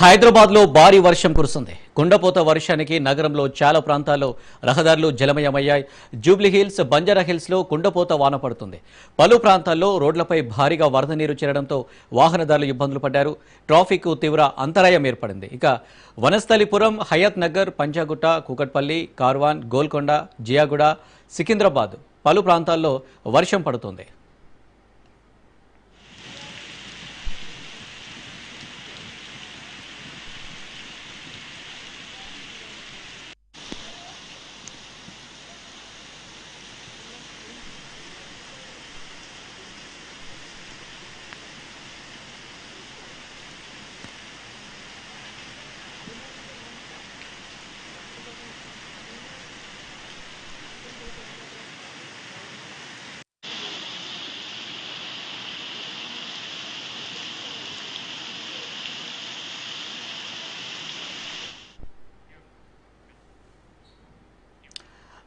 హైదరాబాద్లో భారీ వర్షం కురుస్తుంది. కుండపోత వర్షానికి నగరంలో చాలా ప్రాంతాల్లో రహదారులు జలమయమయ్యాయి. జూబ్లీ హిల్స్ బంజారా హిల్స్లో కుండపోత వాన పడుతుంది. పలు ప్రాంతాల్లో రోడ్లపై భారీగా వరద నీరు చేరడంతో వాహనదారులు ఇబ్బందులు పడ్డారు. ట్రాఫిక్ తీవ్ర అంతరాయం ఏర్పడింది. ఇక వనస్థలిపురం హయత్ నగర్ పంజాగుట్ట కూకట్పల్లి కార్వాన్ గోల్కొండ జియాగుడ సికింద్రాబాద్ పలు ప్రాంతాల్లో వర్షం పడుతుంది.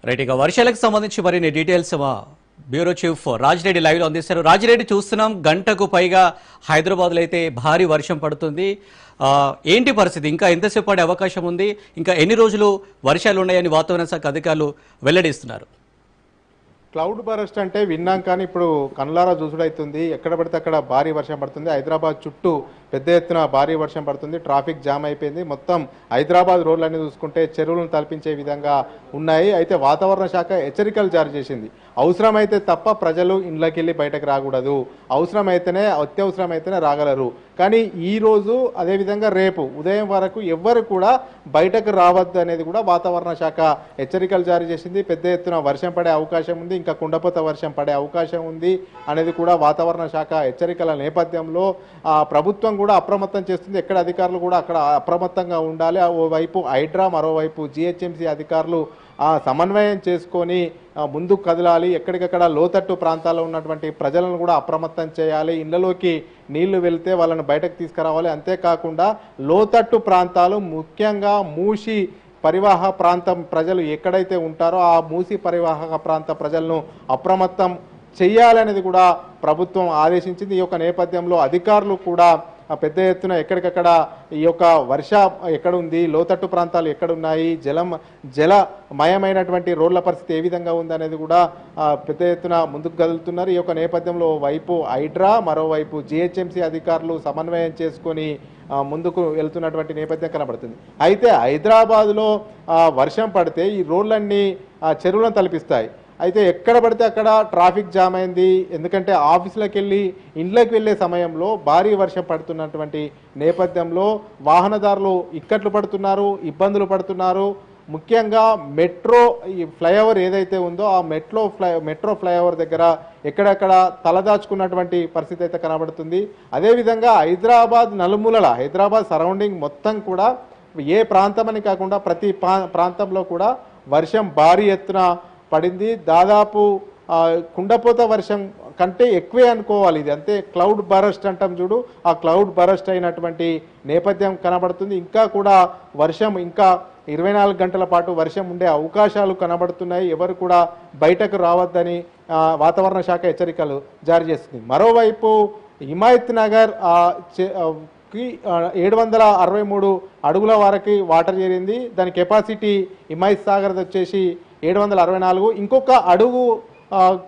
రైట్ ఇక వర్షాలకు సంబంధించి మరిన్ని డీటెయిల్స్ మా బ్యూరో చీఫ్ రాజిరెడ్డి లైవ్లో అందిస్తారు. రాజిరెడ్డి చూస్తున్నాం గంటకు పైగా హైదరాబాద్లో అయితే భారీ వర్షం పడుతుంది. ఏంటి పరిస్థితి? ఇంకా ఎంతసేపు పడే అవకాశం ఉంది? ఇంకా ఎన్ని రోజులు వర్షాలు ఉన్నాయని వాతావరణ శాఖ అధికారులు వెల్లడిస్తున్నారు? క్లౌడ్ బరస్ట్ అంటే విన్నాం కానీ ఇప్పుడు కన్లారా చూసుడైతుంది. ఎక్కడ పడితే అక్కడ భారీ వర్షం పడుతుంది. హైదరాబాద్ చుట్టూ పెద్ద ఎత్తున భారీ వర్షం పడుతుంది ట్రాఫిక్ జామ్ అయిపోయింది. మొత్తం హైదరాబాద్ రోడ్లన్నీ చూసుకుంటే చెరువులను తలపించే విధంగా ఉన్నాయి. అయితే వాతావరణ శాఖ హెచ్చరికలు జారీ చేసింది. అవసరమైతే తప్ప ప్రజలు ఇండ్లకి వెళ్ళి బయటకు రాకూడదు. అవసరమైతేనే అత్యవసరమైతేనే రాగలరు. కానీ ఈ రోజు అదేవిధంగా రేపు ఉదయం వరకు ఎవ్వరు కూడా బయటకు రావద్దు అనేది కూడా వాతావరణ శాఖ హెచ్చరికలు జారీ చేసింది. పెద్ద ఎత్తున వర్షం పడే అవకాశం ఉంది. ఇంకా కుండపోత వర్షం పడే అవకాశం ఉంది అనేది కూడా వాతావరణ శాఖ హెచ్చరికల నేపథ్యంలో ప్రభుత్వం కూడా కూడా అప్రమత్తం చేస్తుంది. ఎక్కడ అధికారులు కూడా అక్కడ అప్రమత్తంగా ఉండాలి. ఓవైపు హైడ్రా మరోవైపు జిహెచ్ఎంసీ అధికారులు ఆ, సమన్వయం చేసుకొని ముందుకు కదలాలి. ఎక్కడికక్కడ లోతట్టు ప్రాంతాల్లో ఉన్నటువంటి ప్రజలను కూడా అప్రమత్తం చేయాలి. ఇళ్ళలోకి నీళ్ళు వెళితే వాళ్ళని బయటకు తీసుకురావాలి. అంతేకాకుండా లోతట్టు ప్రాంతాలు ముఖ్యంగా మూసి పరివాహ ప్రాంతం ప్రజలు ఎక్కడైతే ఉంటారో ఆ మూసి పరివాహక ప్రాంత ప్రజలను అప్రమత్తం చేయాలనేది కూడా ప్రభుత్వం ఆదేశించింది. ఈ యొక్క నేపథ్యంలో అధికారులు కూడా పెద్ద ఎత్తున ఎక్కడికక్కడ ఈ యొక్క వర్ష ఎక్కడ ఉంది లోతట్టు ప్రాంతాలు ఎక్కడున్నాయి జలం జలమయమైనటువంటి రోడ్ల పరిస్థితి ఏ విధంగా ఉందనేది కూడా పెద్ద ఎత్తున ముందుకు కదులుతున్నారు. ఈ యొక్క నేపథ్యంలో వైపు హైడ్రా మరోవైపు జిహెచ్ఎంసీ అధికారులు సమన్వయం చేసుకొని ముందుకు వెళ్తున్నటువంటి నేపథ్యం కనబడుతుంది. అయితే హైదరాబాద్లో వర్షం పడితే ఈ రోడ్లన్నీ ఆ, చెరువులను తలపిస్తాయి. అయితే ఎక్కడ పడితే అక్కడ ట్రాఫిక్ జామ్ అయింది. ఎందుకంటే ఆఫీసులకు వెళ్ళి ఇండ్లకు వెళ్ళే సమయంలో భారీ వర్షం పడుతున్నటువంటి నేపథ్యంలో వాహనదారులు ఇక్కట్లు పడుతున్నారు ఇబ్బందులు పడుతున్నారు. ముఖ్యంగా మెట్రో ఈ ఫ్లైఓవర్ ఏదైతే ఉందో ఆ మెట్రో ఫ్లై మెట్రో ఫ్లైఓవర్ దగ్గర ఎక్కడెక్కడ తలదాచుకున్నటువంటి పరిస్థితి అయితే కనబడుతుంది. అదేవిధంగా హైదరాబాద్ నలుమూలల హైదరాబాద్ సరౌండింగ్ మొత్తం కూడా ఏ ప్రాంతమని కాకుండా ప్రతి పా- ప్రాంతంలో కూడా వర్షం భారీ ఎత్తున పడింది. దాదాపు కుండపోత వర్షం కంటే ఎక్కువే అనుకోవాలి ఇది. అంతే క్లౌడ్ బరస్ట్ అంటాం చూడు. ఆ క్లౌడ్ బరస్ట్ అయినటువంటి నేపథ్యం కనబడుతుంది. ఇంకా కూడా వర్షం ఇంకా ఇరవై నాలుగు గంటల పాటు వర్షం ఉండే అవకాశాలు కనబడుతున్నాయి. ఎవరు కూడా బయటకు రావద్దని వాతావరణ శాఖ హెచ్చరికలు జారీ చేస్తుంది. మరోవైపు హిమాయత్ నగర్ చే- కి ఏడు వందల అరవై మూడు అడుగుల వరకు వాటర్ చేరింది. దాని కెపాసిటీ హిమాయత్ సాగర్ వచ్చేసి ఏడు వందల అరవై నాలుగు. ఇంకొక అడుగు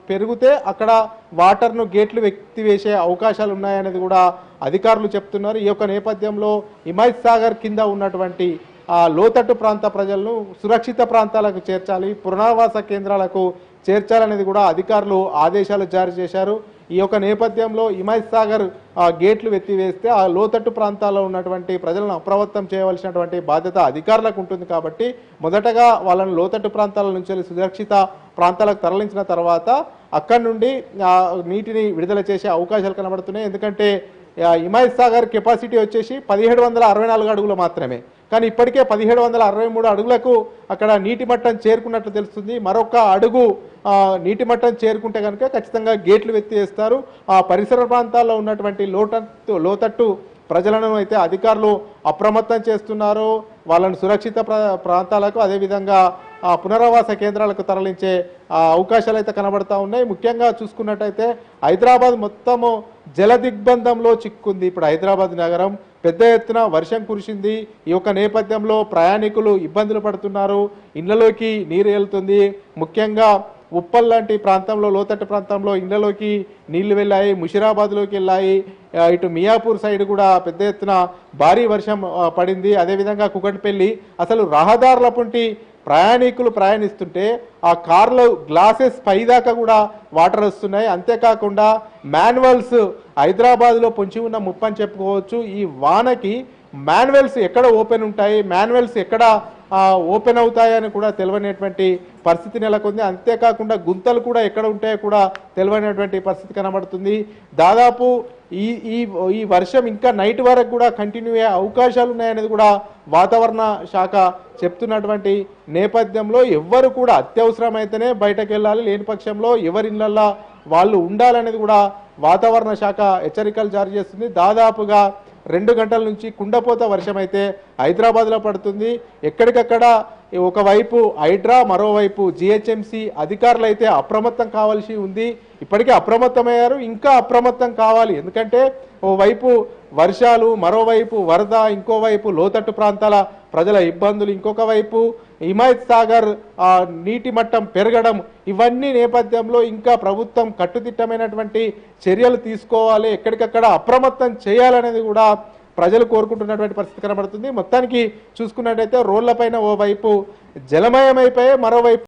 పెరిగితే అక్కడ వాటర్ను గేట్లు వ్యక్తి వేసే అవకాశాలు ఉన్నాయనేది కూడా అధికారులు చెప్తున్నారు. ఈ యొక్క నేపథ్యంలో హిమాయత్ సాగర్ కింద ఉన్నటువంటి ఆ లోతట్టు ప్రాంత ప్రజలను సురక్షిత ప్రాంతాలకు చేర్చాలి పునరావాస కేంద్రాలకు చేర్చాలనేది కూడా అధికారులు ఆదేశాలు జారీ చేశారు. ఈ యొక్క నేపథ్యంలో హిమాయత్ సాగర్ గేట్లు ఎత్తివేస్తే ఆ లోతట్టు ప్రాంతాల్లో ఉన్నటువంటి ప్రజలను అప్రమత్తం చేయవలసినటువంటి బాధ్యత అధికారులకు ఉంటుంది కాబట్టి మొదటగా వాళ్ళను లోతట్టు ప్రాంతాల నుంచి సురక్షిత ప్రాంతాలకు తరలించిన తర్వాత అక్కడి నుండి నీటిని విడుదల చేసే అవకాశాలు కనబడుతున్నాయి. ఎందుకంటే ఆ, హిమాయత్ సాగర్ కెపాసిటీ వచ్చేసి పదిహేడు వందల అరవై నాలుగు అడుగులు మాత్రమే. కానీ ఇప్పటికే పదిహేడు వందల అరవై మూడు అడుగులకు అక్కడ నీటి మట్టం చేరుకున్నట్లు తెలుస్తుంది. మరొక అడుగు నీటి మట్టం చేరుకుంటే కనుక ఖచ్చితంగా గేట్లు వెత్తివేస్తారు ఆ పరిసర ప్రాంతాల్లో ఉన్నటువంటి లోతట్టు లోతట్టు ప్రజలను అయితే అధికారులు అప్రమత్తం చేస్తున్నారు. వాళ్ళను సురక్షిత ప్రా- ప్రాంతాలకు అదేవిధంగా పునరావాస కేంద్రాలకు తరలించే అవకాశాలు అయితే కనబడతా ఉన్నాయి. ముఖ్యంగా చూసుకున్నట్టయితే హైదరాబాద్ మొత్తము జల దిగ్బంధంలో చిక్కుంది. ఇప్పుడు హైదరాబాద్ నగరం పెద్ద ఎత్తున వర్షం కురిసింది. ఈ యొక్క నేపథ్యంలో ప్రయాణికులు ఇబ్బందులు పడుతున్నారు. ఇళ్ళలోకి నీరు వెళ్తుంది. ముఖ్యంగా ఉప్పల్ లాంటి ప్రాంతంలో లోతట్టు ప్రాంతంలో ఇళ్ళలోకి నీళ్ళు వెళ్ళాయి ముషిరాబాద్లోకి వెళ్ళాయి. ఇటు మియాపూర్ సైడ్ కూడా పెద్ద ఎత్తున భారీ వర్షం పడింది. అదేవిధంగా కుకట్పల్లి అసలు రహదారుల పుంటి ప్రయాణికులు ప్రయాణిస్తుంటే ఆ కార్లో గ్లాసెస్ పైదాకా కూడా వాటర్ వస్తున్నాయి. అంతేకాకుండా మాన్యువల్స్ హైదరాబాద్లో పొంచి ఉన్న ముప్పని చెప్పుకోవచ్చు. ఈ వానకి మాన్యువల్స్ ఎక్కడ ఓపెన్ ఉంటాయి? మాన్యువల్స్ ఎక్కడ ఓపెన్ అవుతాయని కూడా తెలియనటువంటి పరిస్థితి నెలకొంది. అంతేకాకుండా గుంతలు కూడా ఎక్కడ ఉంటాయో కూడా తెలియనటువంటి పరిస్థితి కనబడుతుంది. దాదాపు ఈ ఈ ఈ వర్షం ఇంకా నైట్ వరకు కూడా కంటిన్యూ అయ్యే అవకాశాలు ఉన్నాయనేది కూడా వాతావరణ శాఖ చెప్తున్నటువంటి నేపథ్యంలో ఎవ్వరు కూడా అత్యవసరమైతేనే బయటకు వెళ్ళాలి లేని పక్షంలో ఎవరి ఇళ్ళల్లో వాళ్ళు ఉండాలనేది కూడా వాతావరణ శాఖ హెచ్చరికలు జారీ చేస్తుంది. దాదాపుగా రెండు గంటల నుంచి కుండపోత వర్షం అయితే హైదరాబాద్లో పడుతుంది. ఎక్కడికక్కడ ఒకవైపు హైడ్రా మరోవైపు జిహెచ్ఎంసి అధికారులు అయితే అప్రమత్తం కావాల్సి ఉంది. ఇప్పటికే అప్రమత్తమయ్యారు ఇంకా అప్రమత్తం కావాలి. ఎందుకంటే ఓవైపు వర్షాలు మరోవైపు వరద ఇంకోవైపు లోతట్టు ప్రాంతాల ప్రజల ఇబ్బందులు ఇంకొక వైపు హిమాయత్ సాగర్ నీటి మట్టం పెరగడం ఇవన్నీ నేపథ్యంలో ఇంకా ప్రభుత్వం కట్టుదిట్టమైనటువంటి చర్యలు తీసుకోవాలి. ఎక్కడికక్కడ అప్రమత్తం చేయాలనేది కూడా ప్రజలు కోరుకుంటున్నటువంటి పరిస్థితి కనబడుతుంది. మొత్తానికి చూసుకున్నట్టయితే రోడ్లపైన ఓవైపు జలమయమైపోయి మరోవైపు